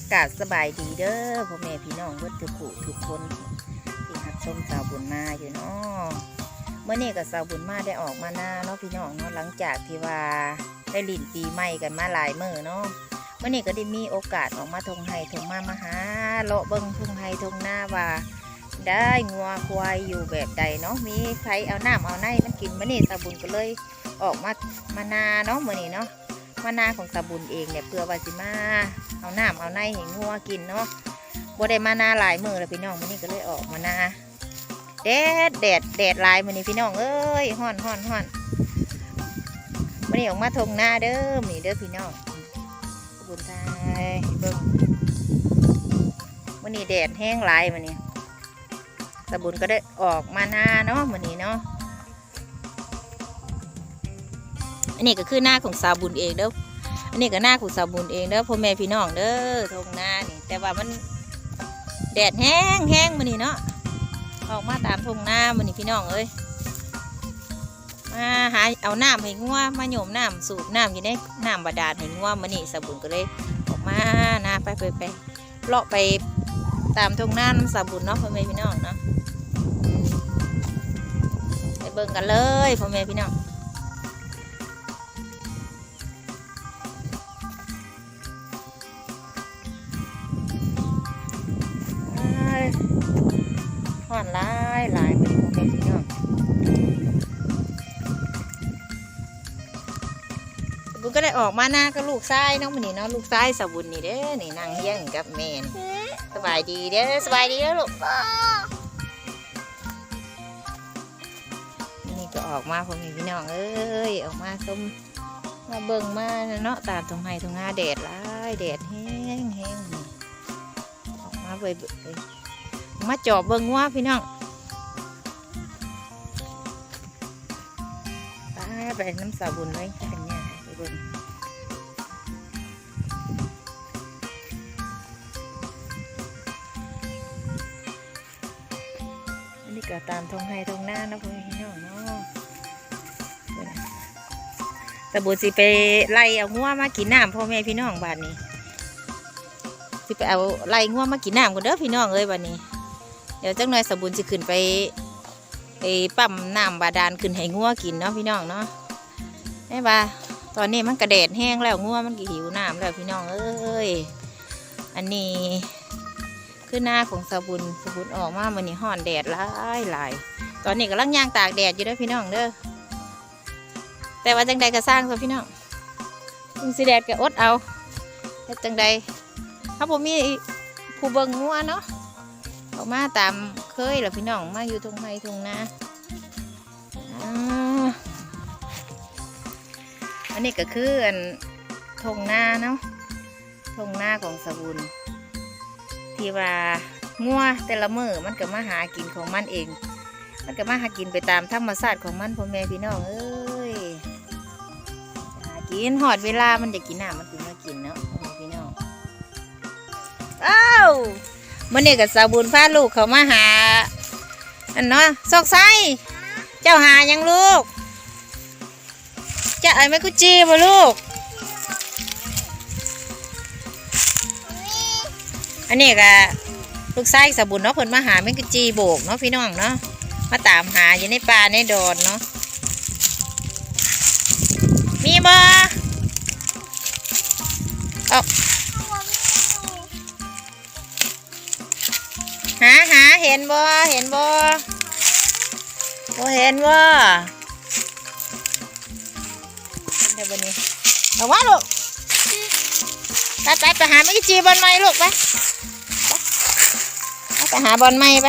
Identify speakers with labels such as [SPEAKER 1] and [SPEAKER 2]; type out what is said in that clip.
[SPEAKER 1] ากาศสบายดีเด้อพ่อแม่พี่น้องเวดทุกผู้ทุกคนที่หักชมสาวบุญมาอยู่เนาะเมื่อนี้กับสาวบุญมาได้ออกมาหน้าเนาะพี่น้องเนาะหลังจากที่ว่าได้ลินปีใหม่กันมาหลายมื้อเนาะเมื่อนี้ก็ได้มีโอกาสออกมาทงไห้ทงมามาหาเลาะเบิ้งทงไห้ทงหน้าว่า ได้งัวควายอยู่แบบใดเนาะมีใครเอาน้ำเอาในมันกินเมื่อนี้สาวบุญก็เลยออกมามานาเนาะเมื่อนี้เนาะ มานาของสาบุญเองเนี่ยเพื่อวาสิมาเอาน้ำเอาในให้งัวกินเนาะบ่ได้มานาหลายมือแล้วพี่น้องมื้อนี้ก็เลยออกมานาแดดแดดแดดหลายมื้อนี้พี่น้องเอ้ยฮ้อนฮ้อนฮ้อนมื้อนี้ออกมาทงหน้าเด้อมีเด้อพี่น้องบุญไทยเบิ่งมื้อนี้แดดแห้งหลายมื้อนี้สาบุญก็ได้ออกมาหน้าเนาะมื้อนี้เนาะ อันนี้ก็คือหน้าของสาวบุญเองเด้ออันนี้ก็หน้าของสาวบุญเองเด้อพ่อแม่พี่น้องเด้อทงหน้านี่แต่ว่ามันแดดแห้งแห้งมันนี่เนาะออกมาตามทงหน้ามันนี่พี่น้องเอ้ยมาหาเอาน้ำให้งัวมาโยมน้ำสูบน้ำอยู่ในน้ำบาดาลให้งัวมันนี่สาวบุญก็เลยออกมานะไปไปไปเลาะไปตามทงหน้าน้ำสาวบุญเนาะพ่อแม่พี่น้องเนาะไปเบิ่งกันเลยพ่อแม่พี่น้อง ห่อนหลายหลายเป็นของพี่น้องบุญก็ได้ออกมาหน้ากับลูกชายเน้องมันนี่เนาะลูกชายสาวบุญนี่เด้อนี่นั่งเฮี้ยงกับแม่นี่สบายดีเด้อสบายดีเด้อลูกนี่ก็ออกมาพ่อแม่พี่น้องเอ้ยออกมาส้มมาเบิ่งมาเนาะตามตรงไห้ตรงหน้าแดดหลายแดดแห้งแห้งนี่ออกมาเบิ่งเบิ่ง มาจอบเบิ่งว่าพี่น้องไปไปน้ำสาบุญไว้กันเนี่ยไปเบิ่งอันนี้ก็ตามทงไฮทงหน้านะพี่น้องเนาะสาบุญสิไปไล่เอางัวมากินน้ำพ่อแม่พี่น้องบ้านนี้สิไปเอาไล่ง่วมากินน้ำกันเด้อพี่น้องเอ้ยวันนี้ เดี๋ยวจังหน่อยสมบุญสิขึ้นไปไปปั๊มน้ำบาดาลขึ้นให้ง่วกินเนาะพี่น้องเนาะแม่บ่าตอนนี้มันกระเดดแห้งแล้วง่วมันก็หิวน้ำแล้วพี่น้องเอ้ยอันนี้คือหน้าของสบุญสบุญออกมามันนี่ห่อนแดดหลายหลายตอนนี้กำลังย่างตากแดดอยู่ด้อพี่น้องเด้อแต่ว่าจังใดก็สร้างซะพี่น้องถึงสิแดดก็อดเอาจังใดถ้าผมมีผู้เบิ่งงัวเนาะ ออกมาตามเคยแหละพี่น้องมาอยู่ตรงไห้ตรงนาอ่าอันนี้ก็คืออันทงหน้าเนาะทงหน้าของสบุญที่ว่างัวแต่ละมือมันก็มาหากินของมันเอง มันก็มาหากินไปตามธรรมชาติของมันพ่อแม่พี่น้องเอ้ยหากินหอดเวลามันจะกินน้ำมันถึงมากินเนาะพ่อแม่พี่น้องอ้าว มื่อนี้กับสาวบุญพาลูกเขามาหา อันเนาะซอกไซเจ้าหายังลูก จะไอ้แม่กุจีบ่ลูก อันนี้ก็ลูกชายสาวบุญเนาะเพิ่นมาหาแม่กุจีโบกเนาะพี่น้องเนาะมาตามหาอยู่ในป่าในดอนเนาะมีบ่เอา หาหาเห็นบ่เห็นบ่บ่เห็นบ่เดี๋ยวบนนี้เอาว่าลูกไปไปไปหาไม่กี่จีบอลไม้ลูกไปไปไปหาบอลไม้ไป